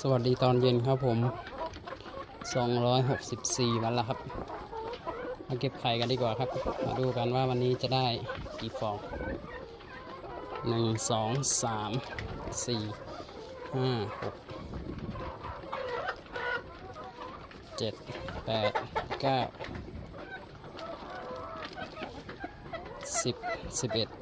สวัสดีตอนเย็นครับผม 264 วันแล้วครับ มาเก็บไข่กันดีกว่าครับ มาดูกันว่าวันนี้จะได้กี่ฟอง 1 2 3 4 5 6 7 8 9 10 11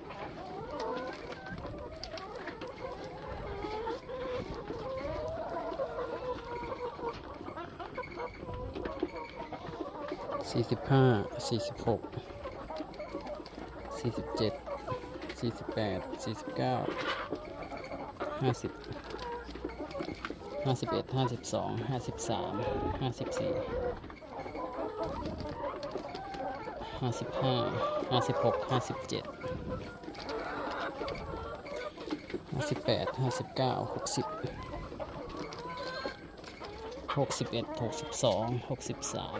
สี่สิบห้าสี่สิบหกสี่สิบเจ็ดสี่สิบแปดสี่สิบเก้าห้าสิบห้าสิบเอ็ดห้าสิบสองห้าสิบสามห้าสิบสี่ห้าสิบห้าห้าสิบหกห้าสิบเจ็ดห้าสิบแปดห้าสิบเก้าหกสิบหกสิบเอ็ดหกสิบสองหกสิบสาม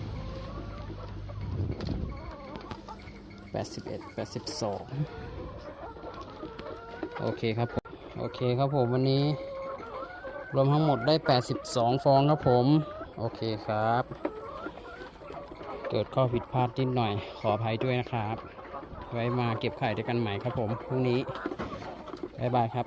แปดสิบเอ็ดแปดสิบสองโอเคครับผมโอเคครับผมวันนี้ รวมทั้งหมดได้ 82 ฟองครับผม โอเคครับ เกิดข้อผิดพลาดนิดหน่อยขออภัยด้วยนะครับ ไว้มาเก็บไข่ด้วยกันใหม่ครับผมพรุ่งนี้บ๊ายบายครับ